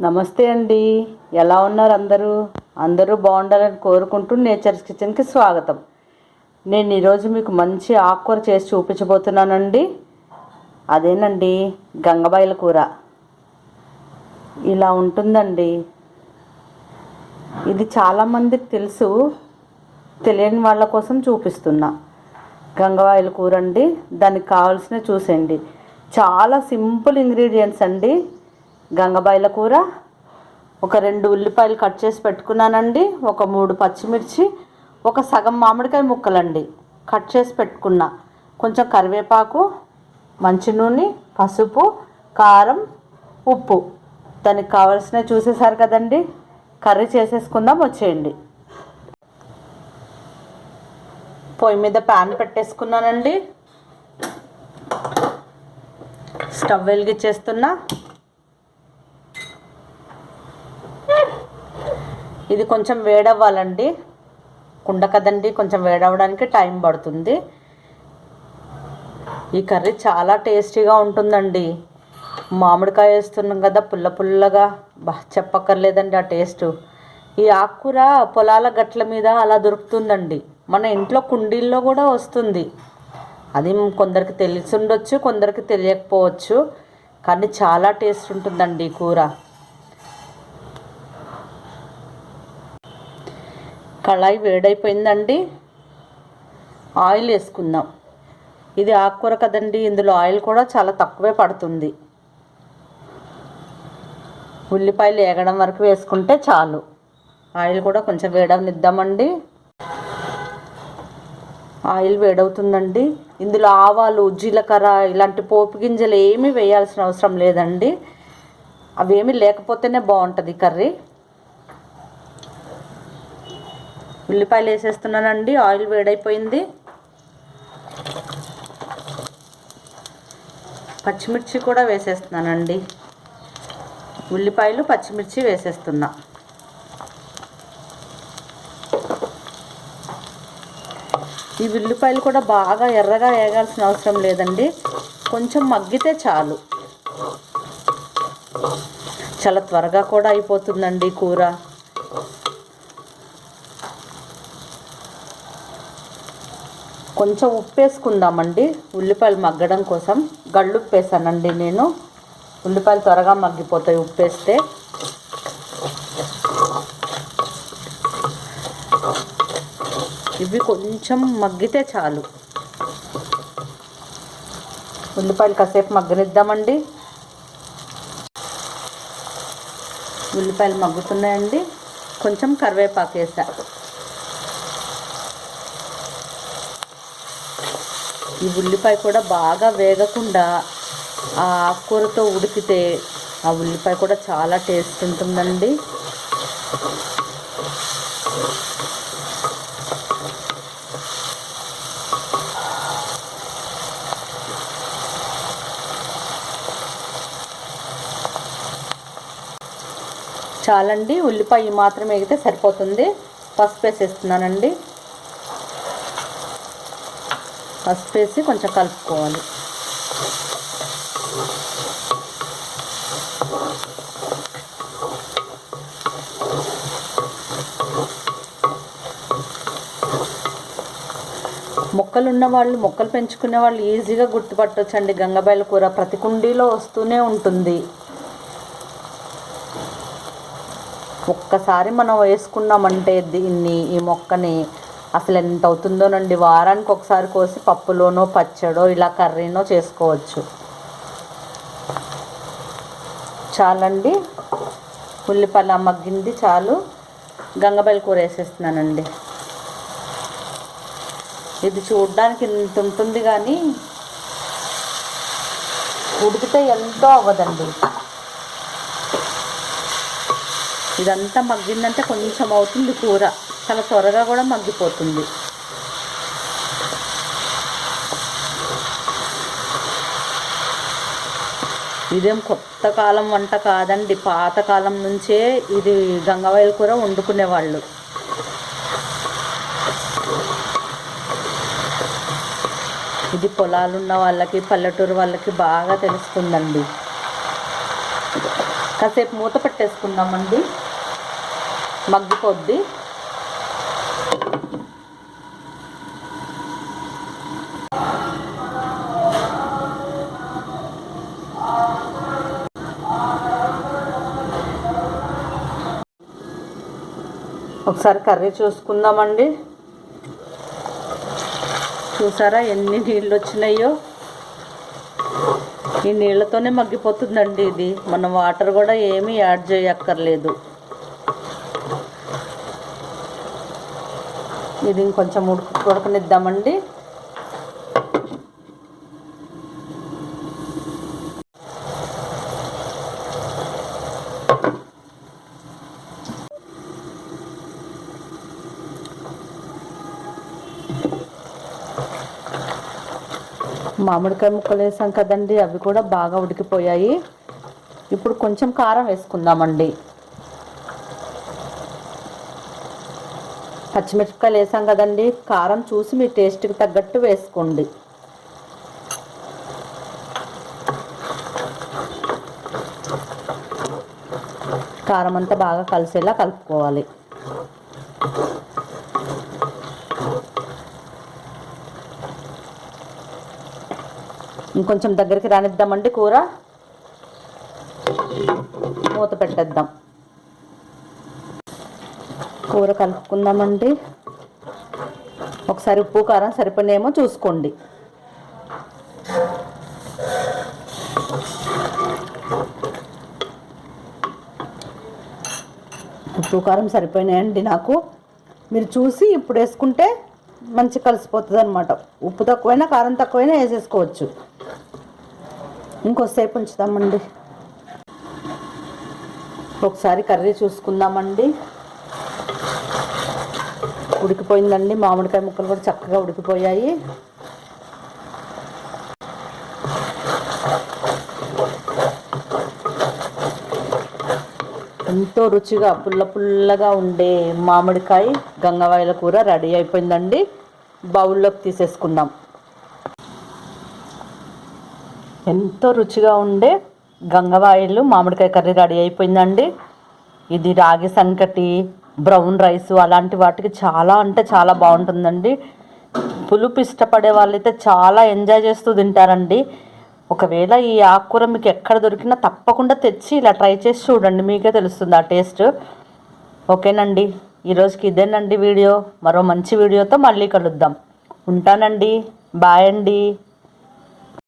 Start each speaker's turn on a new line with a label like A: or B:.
A: నమస్తే అండి. ఎలా ఉన్నారు అందరూ? అందరూ బాగుండాలని కోరుకుంటూ నేచర్స్ కిచెన్కి స్వాగతం. నేను ఈరోజు మీకు మంచి ఆకుకూర చేసి చూపించబోతున్నానండి. అదేనండి గంగబాయిల కూర. ఇలా ఉంటుందండి. ఇది చాలామందికి తెలుసు. తెలియని వాళ్ళ కోసం చూపిస్తున్నా. గంగవాయిల కూర అండి. దానికి కావాల్సిన చూసేయండి చాలా సింపుల్ ఇంగ్రీడియంట్స్ అండి. గంగబాయిల కూర. ఒక రెండు ఉల్లిపాయలు కట్ చేసి పెట్టుకున్నానండి. ఒక మూడు పచ్చిమిర్చి ఒక సగం మామిడికాయ ముక్కలండి. కట్ చేసి పెట్టుకున్నా. కొంచెం కరివేపాకు మంచి నూనె పసుపు కారం ఉప్పు. దానికి కావాల్సినవి చూసేసారు కదండి. కర్రీ చేసేసుకుందాం వచ్చేయండి. పొయ్యి మీద ప్యాన్ పెట్టేసుకున్నానండి. స్టవ్ వెలిగించేస్తున్నా ఇది కొంచెం వేడవ్వాలండి. కుండ కదండి కొంచెం వేడవడానికి టైం పడుతుంది. ఈ కర్రీ చాలా టేస్టీగా ఉంటుందండి. మామిడికాయ వేస్తున్నాం కదా పుల్ల పుల్లగా. బా చెప్పక్కర్లేదండి ఆ టేస్ట్. ఈ ఆకుకూర పొలాల గట్ల మీద అలా దొరుకుతుందండి. మన ఇంట్లో కుండీల్లో కూడా వస్తుంది. అది కొందరికి తెలిసి ఉండొచ్చు కొందరికి తెలియకపోవచ్చు. కానీ చాలా టేస్ట్ ఉంటుందండి ఈ కూర. కళాయి వేడైపోయిందండి. ఆయిల్ వేసుకుందాం. ఇది ఆకుకూర కదండి ఇందులో ఆయిల్ కూడా చాలా తక్కువే పడుతుంది. ఉల్లిపాయలు వేగడం వరకు వేసుకుంటే చాలు. ఆయిల్ కూడా కొంచెం వేడవనిద్దామండి. ఆయిల్ వేడవుతుందండి. ఇందులో ఆవాలు జీలకర్ర ఇలాంటి పోపు గింజలు ఏమీ వేయాల్సిన అవసరం లేదండి. అవేమీ లేకపోతేనే బాగుంటుంది కర్రీ. ఉల్లిపాయలు వేసేస్తున్నానండి ఆయిల్ వేడైపోయింది. పచ్చిమిర్చి కూడా వేసేస్తున్నానండి. ఉల్లిపాయలు పచ్చిమిర్చి వేసేస్తున్నా. ఈ ఉల్లిపాయలు కూడా బాగా ఎర్రగా వేగాల్సిన అవసరం లేదండి. కొంచెం మగ్గితే చాలు. చాలా త్వరగా కూడా అయిపోతుందండి కూర. కొంచెం ఉప్పు వేసుకుందామండి ఉల్లిపాయలు మగ్గడం కోసం గళ్ళు ఉప్పు వేసానండి నేను. ఉల్లిపాయలు త్వరగా మగ్గిపోతాయి ఉప్పు వేస్తే ఇవి కొంచెం మగ్గితే చాలు. ఉల్లిపాయలు కాసేపు మగ్గనిద్దామండి. ఉల్లిపాయలు మగ్గుతున్నాయండి. కొంచెం కరివేపాకు వేసా. ఈ ఉల్లిపాయ కూడా బాగా వేగకుండా ఆ ఆకుకూరతో ఉడికితే ఆ ఉల్లిపాయ కూడా చాలా టేస్ట్ ఉంటుందండి. చాలండి ఉల్లిపాయ మాత్రం వేగితే సరిపోతుంది. పసుపు వేసేస్తున్నానండి పసుపు వేసి కొంచెం కలుపుకోవాలి. మొక్కలు ఉన్న వాళ్ళు మొక్కలు పెంచుకునే వాళ్ళు ఈజీగా గుర్తుపట్టొచ్చండి. గంగబాయల కూర ప్రతి కుండీలో వస్తూనే ఉంటుంది. ఒక్కసారి మనం వేసుకున్నామంటే దీన్ని ఈ మొక్కని అసలు ఎంత అవుతుందోనండి? వారానికి ఒకసారి కోసి పప్పులోనో పచ్చడో ఇలా కర్రీనో చేసుకోవచ్చు. చాలండి. ఉల్లిపల్ల మగ్గింది చాలు. గంగబెల్లి కూర వేసేస్తున్నానండి. ఇది చూడడానికి ఇంత ఉంటుంది కానీ ఉడికితే ఎంతో అవ్వదండి. ఇదంతా మగ్గిందంటే కొంచెం అవుతుంది కూర. చాలా త్వరగా కూడా మగ్గిపోతుంది. ఇదేం కొత్త కాలం వంట కాదండి. పాతకాలం నుంచే ఇది గంగవాయల కూర వండుకునేవాళ్ళు. ఇది పొలాలు ఉన్న వాళ్ళకి పల్లెటూరు వాళ్ళకి బాగా తెలుస్తుందండి. కాసేపు మూత పెట్టేసుకుందామండి. మగ్గిపోద్ది. ఒకసారి కర్రీ చూసుకుందామండి. చూసారా ఎన్ని నీళ్ళు వచ్చినాయో? ఈ నీళ్ళతోనే మగ్గిపోతుందండి ఇది. మనం వాటర్ కూడా ఏమీ యాడ్ చేయక్కర్లేదు. ఇది ఇంకొంచెం ఉడక ఉడకనిద్దామండి. మామిడికాయ ముక్కలు వేసాం కదండి అవి కూడా బాగా ఉడికిపోయాయి. ఇప్పుడు కొంచెం కారం వేసుకుందామండి. పచ్చిమిరపకాయలు వేసాం కదండి కారం చూసి మీ టేస్ట్కి తగ్గట్టు వేసుకోండి. కారం అంతా బాగా కలిసేలా కలుపుకోవాలి. ఇంకొంచెం దగ్గరికి రానిద్దామండి కూర. మూత పెట్టేద్దాం. కూర కలుపుకుందామండి. ఒకసారి ఉప్పు కారం సరిపడేమో చూసుకోండి. ఉప్పు కారం సరిపోయినాయండి నాకు. మీరు చూసి ఇప్పుడు వేసుకుంటే మంచి కలిసిపోతుంది అనమాట ఉప్పు తక్కువైనా కారం తక్కువైనా వేసేసుకోవచ్చు. ఇంకోసేపు ఉంచుదామండి. ఒకసారి కర్రీ చూసుకుందామండి. ఉడికిపోయిందండి. మామిడికాయ ముక్కలు కూడా చక్కగా ఉడికిపోయాయి. ఎంతో రుచిగా పుల్ల పుల్లగా ఉండే మామిడికాయ గంగవాయల కూర రెడీ అయిపోయిందండి. బౌల్లోకి తీసేసుకుందాం. ఎంతో రుచిగా ఉండే గంగవాయలు మామిడికాయ కర్రీ రెడీ అయిపోయిందండి. ఇది రాగి సంకటి బ్రౌన్ రైస్ అలాంటి వాటికి చాలా అంటే చాలా బాగుంటుందండి. పులుపు ఇష్టపడే వాళ్ళైతే చాలా ఎంజాయ్ చేస్తూ తింటారండి. ఒకవేళ ఈ ఆకుకూర మీకు ఎక్కడ దొరికినా తప్పకుండా తెచ్చి ఇలా ట్రై చేసి చూడండి మీకే తెలుస్తుంది ఆ టేస్ట్. ఓకేనండి ఈరోజుకి ఇదేనండి వీడియో. మరో మంచి వీడియోతో మళ్ళీ కలుద్దాం. ఉంటానండి బాయ్ అండి.